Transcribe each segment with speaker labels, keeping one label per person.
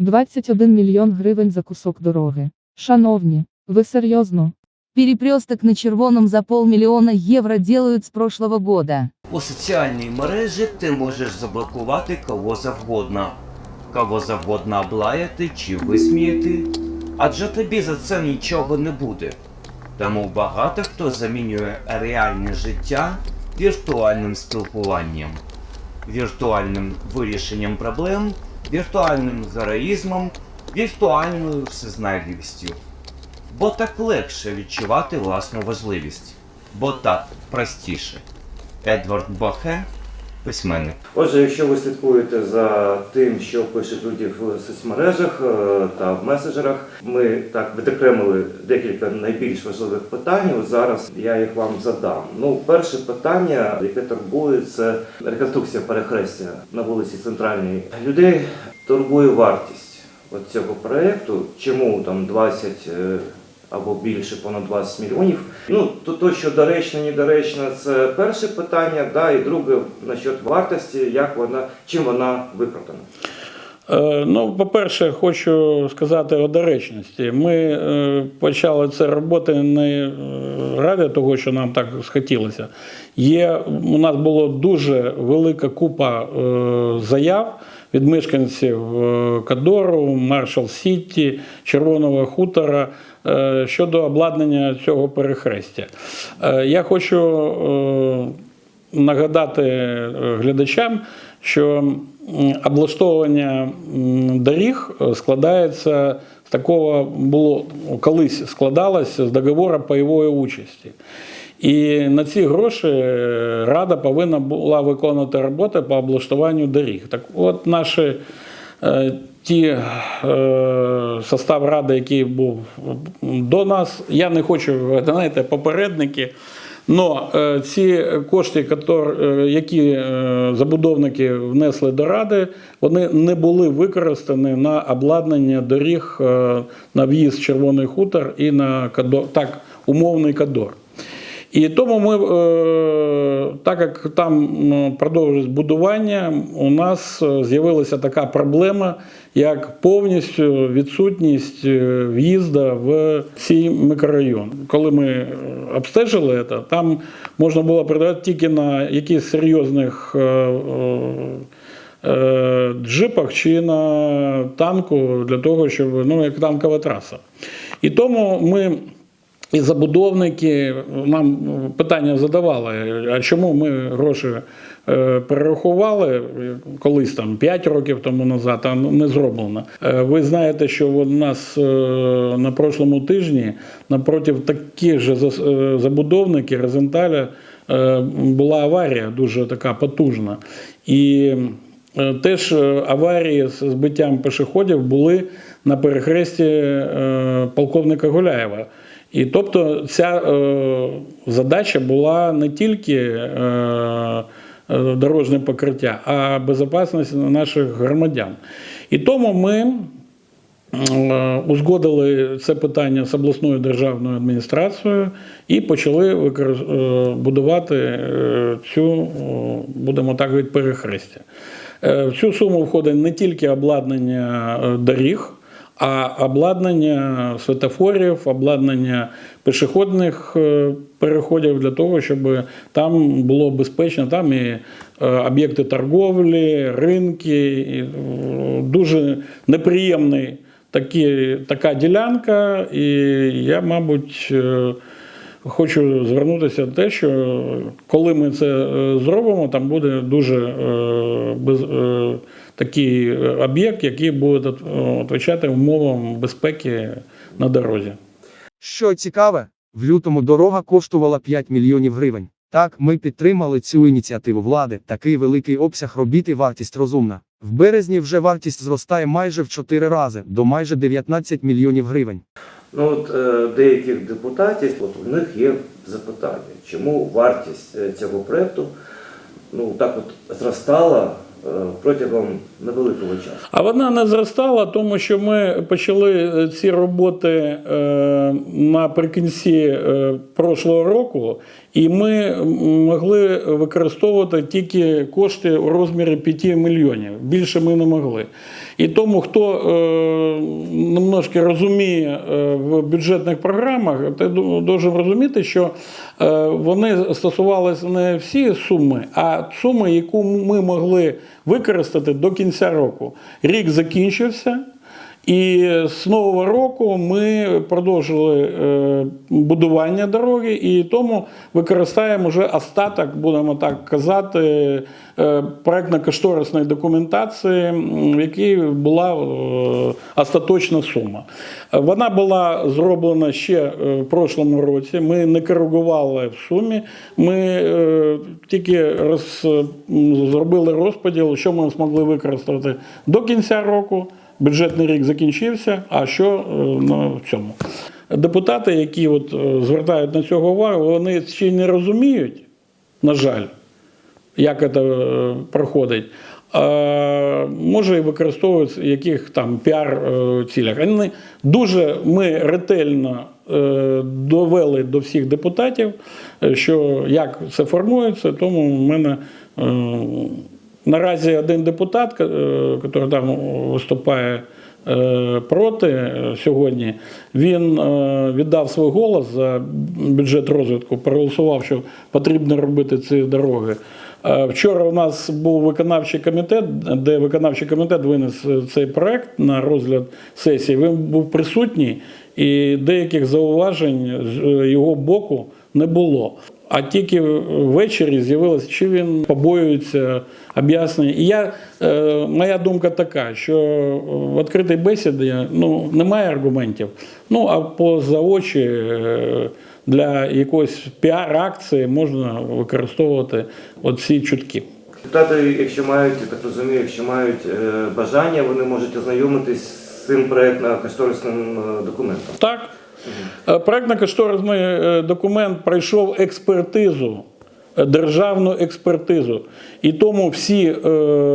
Speaker 1: 21 мільйон гривень за кусок дороги. Шановні, ви серйозно?
Speaker 2: Перепресток на червоном за полмиллиона евро делают с прошлого года.
Speaker 3: У соціальній мережі ти можеш заблокувати кого завгодно, кого завгодно облаяти чи висміяти, адже тобі за це нічого не буде. Тому багато хто замінює реальне життя віртуальним спілкуванням, віртуальним вирішенням проблем, віртуальним героїзмом, віртуальною всезнайливістю. Бо так легше відчувати власну важливість, бо так простіше. Едвард Бохе, письменник.
Speaker 4: Отже, якщо ви слідкуєте за тим, що пишуть люди в соцмережах е, та в меседжерах, ми так відокремили декілька найбільш важливих питань. От зараз я їх вам задам. Ну, перше питання, яке турбує, це реконструкція перехрестя на вулиці Центральній. Людей турбує вартість от цього проєкту. Чому там 20 е, або більше понад 20 мільйонів. Ну, то, то що доречно, недоречно, це перше питання, да, і друге насчет вартості, як вона, чим вона виправдана.
Speaker 5: Е, Ну, по-перше, хочу сказати о доречності. Ми е, почали це роботи не е, ради того, що нам так схотілося. Є, у нас була дуже велика купа заяв від мешканців Кадору, Маршал Сіті, Червоного хутора щодо обладнання цього перехрестя. Е, Я хочу е, нагадати е, глядачам, що облаштовування доріг е, складається з такого було колись складалося з договору пайової участі. І на ці гроші е, рада повинна була виконувати роботи по облаштуванню доріг. Так от наші е, ті е, состав ради, який був до нас, я не хочу, знаєте, попередники. Но е, ці кошти, е, які е, забудовники внесли до ради, вони не були використані на обладнання доріг на в'їзд Червоний хутор і на Кадор, так, умовний Кадор. І тому ми, так як там м, продовжується будування, у нас з'явилася така проблема, як повністю відсутність е, в'їзду в цей мікрорайон. Коли ми е, обстежили це, там можна було передавати тільки на якихось серйозних е, джипах чи на танку для того, щоб ну, як танкова траса. І тому ми. І забудовники нам питання задавали, а чому ми гроші перерахували колись там 5 років тому назад, а не зроблено. Е, Ви знаєте, що у нас е, на прошлому тижні напротив таких же е, забудовників Розенталя е, була аварія дуже така потужна. І Е, Теж е, аварії з збиттям пішоходів були на перехресті е, полковника Гуляєва. І тобто ця е, задача була не тільки е, е, дорожнє покриття, а безпечність наших громадян. І тому ми Е, узгодили це питання з обласною державною адміністрацією і почали викор- е, будувати е, цю, будемо так говорити, перехрестя. Е, В цю суму входить не тільки обладнання е, доріг, а обладнання светофорів, обладнання пішохідних е, переходів для того, щоб там було безпечно, там і е, об'єкти торговлі, ринки. І, е, Дуже неприємний такі, така ділянка, і я, мабуть, хочу звернутися на те, що коли ми це е, зробимо, там буде дуже е, без, е, такий об'єкт, який буде відповідати умовам безпеки на дорозі.
Speaker 6: Що цікаве, в лютому дорога коштувала 5 мільйонів гривень. Так, ми підтримали цю ініціативу влади. Такий великий обсяг робіт вартість розумна. В березні вже вартість зростає майже в 4 рази до майже 19 мільйонів гривень.
Speaker 4: Ну от е, деяких депутатів, от у них є запитання, чому вартість е, цього проекту ну так от зростала протягом невеликого часу.
Speaker 5: А вона не зростала, тому що ми почали е, ці роботи е, наприкінці е, прошлого року, і ми могли використовувати тільки кошти у розмірі 5 мільйонів. Більше ми не могли. І тому, хто е, немножко розуміє е, в бюджетних програмах, ти должен розуміти, що е, вони стосувалися не всі суми, а суми, яку ми могли використати до кінця року. Рік закінчився. І з нового року ми продовжили е, будування дороги, і тому використаємо вже остаток, будемо так казати, е, проектно-кошторисної документації, в якій була е, остаточна сума. Вона була зроблена ще в прошлому році. Ми не коригували в сумі. Ми тільки роз, зробили розподіл, що ми змогли використати до кінця року. Бюджетний рік закінчився, а що е, на цьому? Депутати, які от е, звертають на цього увагу, вони ще й не розуміють, на жаль, як це е, проходить. А, може і використовують в яких там піар цілях. Вони дуже ми ретельно довели до всіх депутатів, що як це формується, тому в мене. Наразі один депутат, е, який там виступає е, проти е, сьогодні, він віддав свій голос за бюджет розвитку, проголосував, що потрібно робити ці дороги. Вчора у нас був виконавчий комітет, де виконавчий комітет винес цей проект на розгляд сесії. Він був присутній, і деяких зауважень з його боку не було. А тільки ввечері з'явилося, чи він побоюється об'яснення. І я, е, моя думка така, що в відкритій бесіді ну, немає аргументів. Ну, а поза очі е, для якоїсь піар-акції можна використовувати оці чутки.
Speaker 4: Депутати, якщо мають, я так розумію, якщо мають е, бажання, вони можуть ознайомитись з цим проектно-кошторисним е, документом.
Speaker 5: Так. Е, Проектно-кошторисний е, документ пройшов експертизу, е, державну експертизу. І тому всі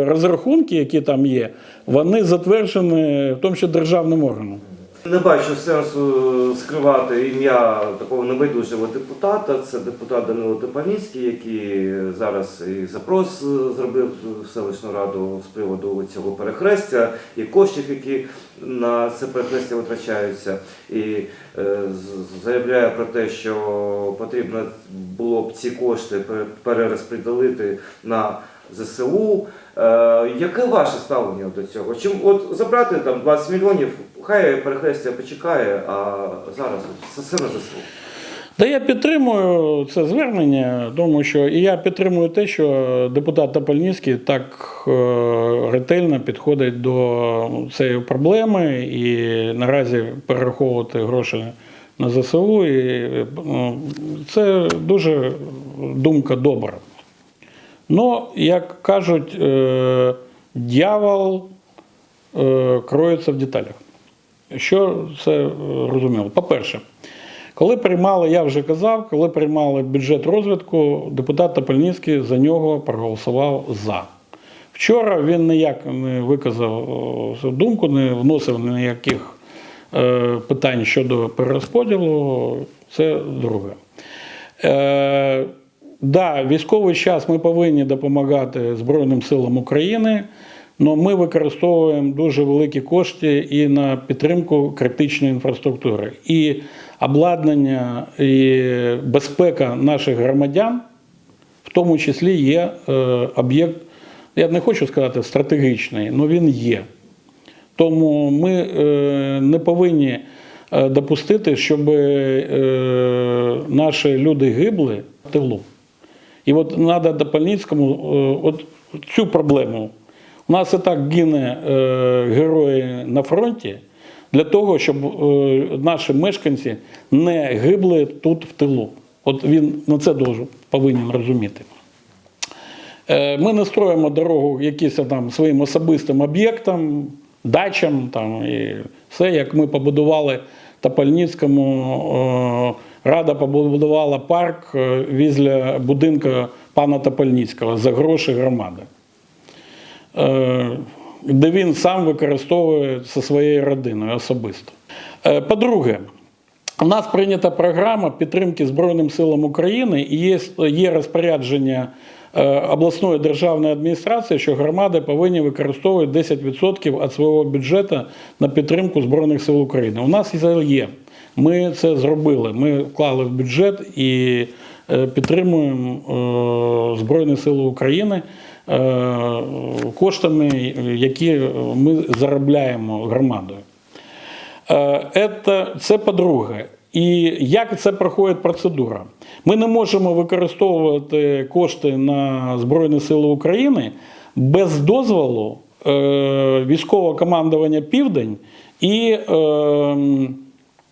Speaker 5: розрахунки, які там є, вони затверджені в тому числі державним органом.
Speaker 4: Не бачу сенсу скривати ім'я такого небайдужого депутата. Це депутат Данило Топаніцький, який зараз і запрос е, зробив в селищну раду з приводу цього перехрестя і коштів, які на це перехрестя витрачаються, і е, заявляє про те, що потрібно було б ці кошти пере- перерозподілити на ЗСУ. Е, яке ваше ставлення до цього? Чим от забрати там 20 мільйонів, хай перехрестя почекає, а зараз все на ЗСУ.
Speaker 5: Та я підтримую це звернення, тому що і я підтримую те, що депутат Топольницький так е, ретельно підходить до цієї проблеми і наразі перераховувати гроші на ЗСУ. І, е, це дуже думка добра. Ну, як кажуть, е, дьявол кроється в деталях. Що це е, розуміло? По-перше, коли приймали, я вже казав, коли приймали бюджет розвитку, депутат Топольницький за нього проголосував за. Вчора він ніяк не виказав о, свою думку, не вносив ніяких е, питань щодо перерозподілу. Це друге. Е, да, військовий час ми повинні допомагати Збройним силам України, але ми використовуємо дуже великі кошти і на підтримку критичної інфраструктури. І обладнання і безпека наших громадян, в тому числі є е, об'єкт, я не хочу сказати стратегічний, але він є. Тому ми е, не повинні е, допустити, щоб наші люди гибли в тилу. І от треба Допальницькому от цю проблему. У нас і так гине е, герої на фронті для того, щоб е, наші мешканці не гибли тут в тилу. От він на це дуже повинен розуміти. Е, Ми не строїмо дорогу якимось там своїм особистим об'єктам, дачам там, і все, як ми побудували Топольницькому. е, Рада побудувала парк е, візля будинку пана Топольницького за гроші громади. Е, де він сам використовує зі своєю родиною особисто. Е, По-друге, у нас прийнята програма підтримки Збройним силам України і є, є розпорядження е, обласної державної адміністрації, що громади повинні використовувати 10% від свого бюджету на підтримку Збройних сил України. У нас це є. Ми це зробили. Ми вклали в бюджет і підтримуємо Збройні Сили України коштами, які ми заробляємо громадою. Е, Це, по-друге. І як це проходить процедура? Ми не можемо використовувати кошти на Збройні Сили України без дозволу е, військового командування Південь і е,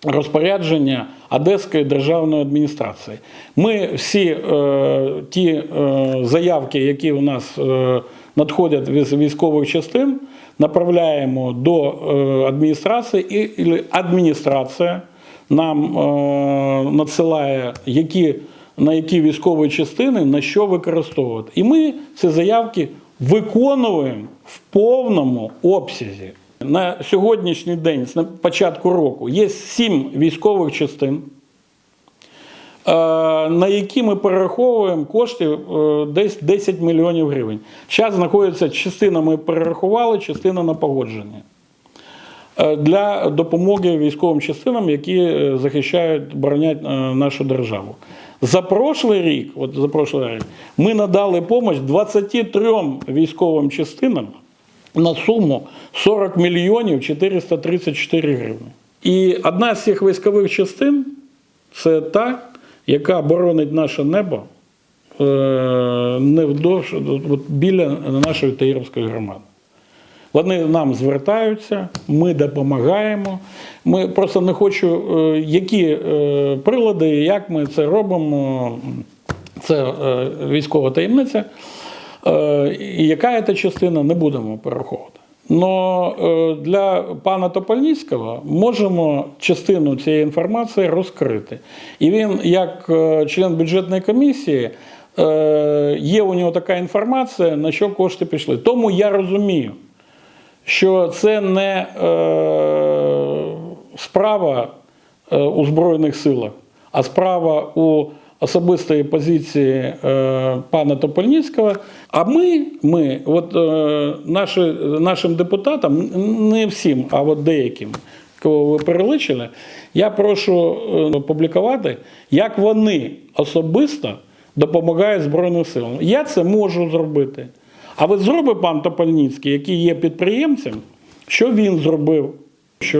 Speaker 5: розпорядження Одеської державної адміністрації. Ми всі е, ті е, заявки, які у нас е, надходять від військових частин, направляємо до е, адміністрації, і і адміністрація нам е, надсилає, які, на які військові частини на що використовувати. І ми ці заявки виконуємо в повному обсязі. На сьогоднішній день, з початку року, є сім військових частин, е, на які ми перераховуємо кошти е, десь 10 мільйонів гривень. Зараз знаходиться частина, ми перерахували, частина на погодження. Е, Для допомоги військовим частинам, які захищають, боронять нашу державу. За прошлий рік, от за прошлий рік, ми надали допомогу 23 військовим частинам на суму 40 мільйонів 434 гривні. І одна з цих військових частин це та, яка боронить наше небо е, невдовж біля нашої Таїровської громади. Вони нам звертаються, ми допомагаємо. Ми просто не хочу, е, які е, прилади, як ми це робимо. Це військова таємниця. Е, І яка це частина, не будемо перераховувати. Но е, для пана Топольницького можемо частину цієї інформації розкрити. І він, як е, член бюджетної комісії, е, є у нього така інформація, на що кошти пішли. Тому я розумію, що це не справа у Збройних силах, а справа у особистої позиції е, пана Топольницького. А ми, ми от, е, наші, нашим депутатам, не всім, а от деяким, кого ви переличили, я прошу е, опублікувати, як вони особисто допомагають Збройним силам. Я це можу зробити. А от зробить пан Топольницький, який є підприємцем, що він зробив, що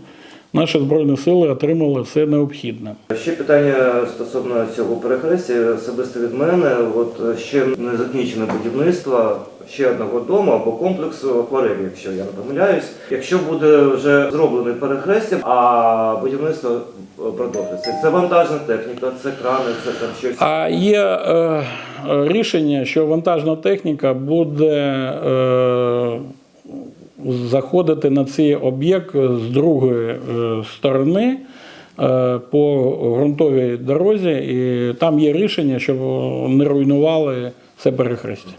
Speaker 5: е, наші Збройні сили отримали все необхідне.
Speaker 4: Ще питання стосовно цього перехрестя особисто від мене. От ще не закінчене будівництво ще одного дому або комплексу акварелі, якщо я не помиляюсь. Якщо буде вже зроблений перехрестя, а будівництво продовжиться, це вантажна техніка, це крани, це там щось.
Speaker 5: А є е, е, рішення, що вантажна техніка буде е, заходити на цей об'єкт з другої е, сторони е, по ґрунтовій дорозі, і там є рішення, щоб не руйнували це перехрестя.